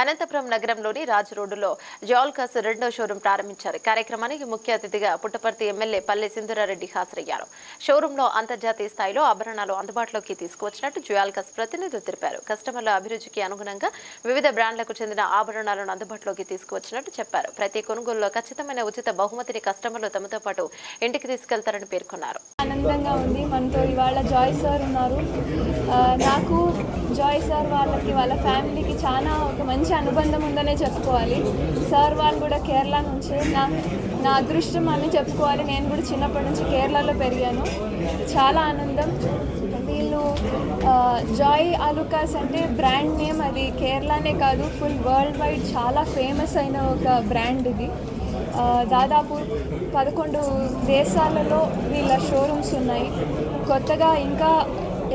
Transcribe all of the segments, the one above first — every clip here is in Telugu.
అనంతపురం నగరంలోని రాజ్ రోడ్డులో జాల్కాస్ రెండో షోరూం ప్రారంభించారు. కార్యక్రమానికి ముఖ్య అతిథిగా పుట్టపర్తి ఎమ్మెల్యే పల్లె సింధురారెడ్డి హాజరయ్యారు. షోరూంలో అంతర్జాతీయ స్థాయిలో ఆభరణాలు అందుబాటులోకి తీసుకువచ్చినట్టు జుయాల్కాస్ ప్రతినిధులు తెలిపారు. కస్టమర్ల అభిరుచికి అనుగుణంగా వివిధ బ్రాండ్లకు చెందిన ఆభరణాలను అందుబాటులోకి తీసుకువచ్చినట్టు చెప్పారు. ప్రతి కొనుగోలులో ఖచ్చితమైన ఉచిత బహుమతిని కస్టమర్లు తమతో పాటు ఇంటికి తీసుకెళ్తారని పేర్కొన్నారు. ఆనందంగా ఉంది. మనతో ఇవాళ జాయ్ సార్ ఉన్నారు. నాకు జాయ్ సార్ వాళ్ళకి వాళ్ళ ఫ్యామిలీకి చాలా ఒక మంచి అనుబంధం ఉందనే చెప్పుకోవాలి. సార్ వాళ్ళు కూడా కేరళ నుంచే నా నా అదృష్టం అని చెప్పుకోవాలి. నేను కూడా చిన్నప్పటి నుంచి కేరళలో పెరిగాను. చాలా ఆనందం. వీళ్ళు జాయ్ అలుకాస్ అంటే బ్రాండ్ నేమ్ అది కేరళనే కాదు ఫుల్ వరల్డ్ వైడ్ చాలా ఫేమస్ అయిన ఒక బ్రాండ్ ఇది. దాదాపు పదకొండు దేశాలలో వీళ్ళ షోరూమ్స్ ఉన్నాయి. కొత్తగా ఇంకా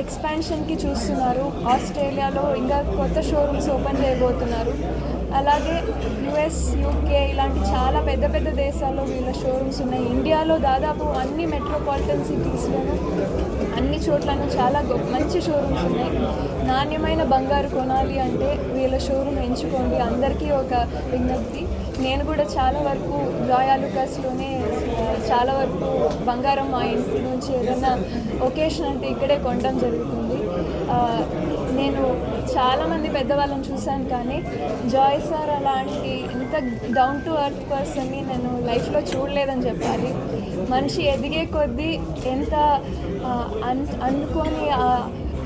ఎక్స్పాన్షన్కి చూస్తున్నారు. ఆస్ట్రేలియాలో ఇంకా కొత్త షోరూమ్స్ ఓపెన్ చేయబోతున్నారు. అలాగే యుఎస్ యూకే ఇలాంటి చాలా పెద్ద పెద్ద దేశాల్లో వీళ్ళ షోరూమ్స్ ఉన్నాయి. ఇండియాలో దాదాపు అన్ని మెట్రోపాలిటన్ సిటీస్లోనూ అన్ని చోట్లను చాలా గొప్ప మంచి షోరూమ్స్ ఉన్నాయి. నాణ్యమైన బంగారు కొనాలి అంటే వీళ్ళ షోరూమ్ ఎంచుకోండి. అందరికీ ఒక విజ్ఞప్తి. నేను కూడా చాలా వరకు రాయాలుకాస్లోనే చాలా వరకు బంగారం మా ఇంటి నుంచి ఏదైనా ఒకేషన్ అంటే ఇక్కడే కొనడం జరుగుతుంది. నేను చాలామంది పెద్దవాళ్ళని చూశాను కానీ జాయ్ సార్ అలాంటి ఇంత డౌన్ టు అర్త్ పర్సన్ని నేను లైఫ్లో చూడలేదని చెప్పాలి. మనిషి ఎదిగే కొద్దీ ఎంత అన్ అనుకొని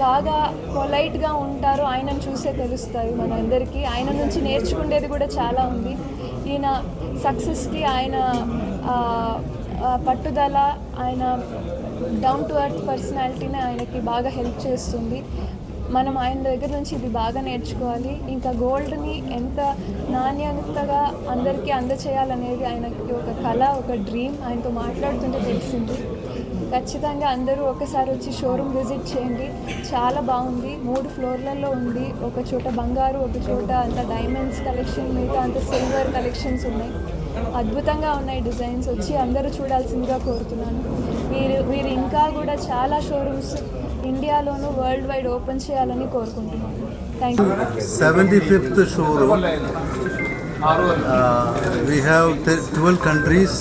బాగా పొలైట్గా ఉంటారో ఆయనను చూసే తెలుస్తాయి మనందరికీ ఆయన నుంచి నేర్చుకునేది కూడా చాలా ఉంది. ఈయన సక్సెస్కి ఆయన పట్టుదల ఆయన డౌన్ టు అర్త్ పర్సనాలిటీని ఆయనకి బాగా హెల్ప్ చేస్తుంది. మనం ఆయన దగ్గర నుంచి ఇది బాగా నేర్చుకోవాలి. ఇంకా గోల్డ్ని ఎంత నాణ్యతగా అందరికీ అందచేయాలనేది ఆయనకి ఒక కళ ఒక డ్రీమ్ ఆయనతో మాట్లాడుతుంటే తెలిసింది. ఖచ్చితంగా అందరూ ఒకసారి వచ్చి షోరూమ్ విజిట్ చేయండి. చాలా బాగుంది. మూడు ఫ్లోర్లలో ఉంది. ఒక చోట బంగారు ఒక చోట అంత డైమండ్స్ కలెక్షన్ మిగతా అంత సిల్వర్ కలెక్షన్స్ ఉన్నాయి. అద్భుతంగా ఉన్నాయి డిజైన్స్. వచ్చి అందరూ చూడాల్సిందిగా కోరుతున్నాను. వీరు వీరు ఇంకా కూడా చాలా షోరూమ్స్ ఇండియాలోనూ వరల్డ్ వైడ్ ఓపెన్ చేయాలని కోరుకుంటున్నాను. Thank you 75th showroom. Uh, we have th- 12 countries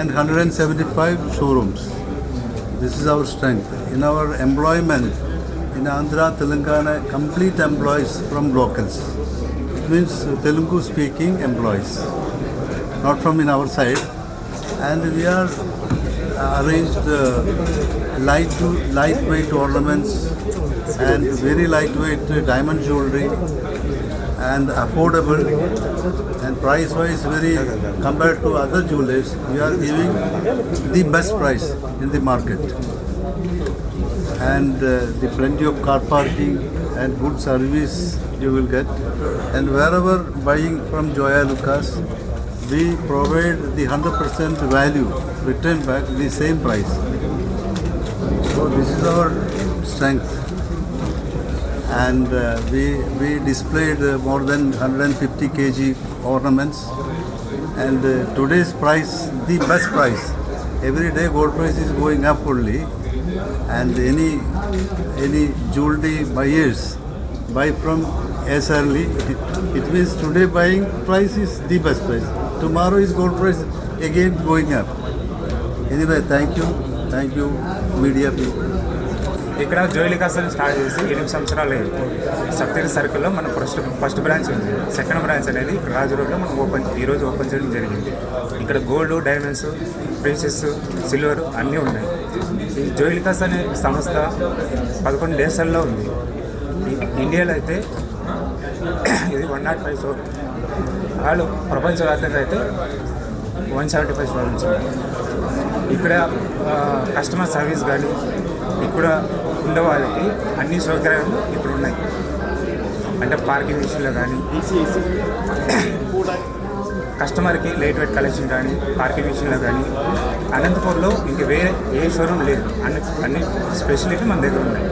and 175 showrooms. This is our strength. In our employment, in Andhra, Telangana, complete employees from locals. It means Telugu speaking employees, not from in our side. And we are uh, arranged uh, light to lightweight ornaments and very lightweight diamond jewelry and affordable and price wise very compared to other jewelers we are giving the best price in the market. And uh, the plenty of car parking and good service you will get. And wherever buying from Joya Lucas we provide the 100% value return back the same price. So this is our strength and uh, we, we displayed uh, more than 150 kg ornaments. And uh, today's price the best price. Every day gold price is going up only. And any any jewelry buyers buy from as early it, it means today buying price is the best price. Tomorrow is gold price again going up. Anyway thank you. Thank you media people ఇక్కడ జోయిలికాసన్ స్టార్ట్ చేసి ఎనిమిది సంవత్సరాలు అయింది. సప్తగిరి సర్కిల్లో మన ఫస్ట్ ఫస్ట్ బ్రాంచ్ ఉంది. సెకండ్ బ్రాంచ్ అనేది ఇక్కడ రాజు రోడ్లో మనం ఓపెన్ ఈరోజు ఓపెన్ చేయడం జరిగింది. ఇక్కడ గోల్డ్ డైమండ్స్ ప్రిన్సెస్ సిల్వర్ అన్నీ ఉన్నాయి. ఈ జోయిలికాస్ అనే సంస్థ పదకొండు దేశాల్లో ఉంది. ఇండియాలో అయితే ఇది వన్ నాట్ ఫైవ్ షోర్ వాళ్ళు ప్రపంచవ్యాప్తంగా అయితే వన్ సెవెంటీ ఫైవ్ షోరూమ్స్ ఇక్కడ కస్టమర్ సర్వీస్ కానీ ఇక్కడ ఉండే వాళ్ళకి అన్ని సౌకర్యాలు ఇప్పుడు ఉన్నాయి. అంటే పార్కింగ్ విషయంలో కానీ కస్టమర్కి లైట్ వెయిట్ కలెక్షన్ కానీ పార్కింగ్ విషయంలో కానీ అనంతపూర్లో ఇంక వేరే ఏ షోరూమ్ లేదు. అన్ని అన్ని స్పెషలిటీ మన దగ్గర ఉన్నాయి.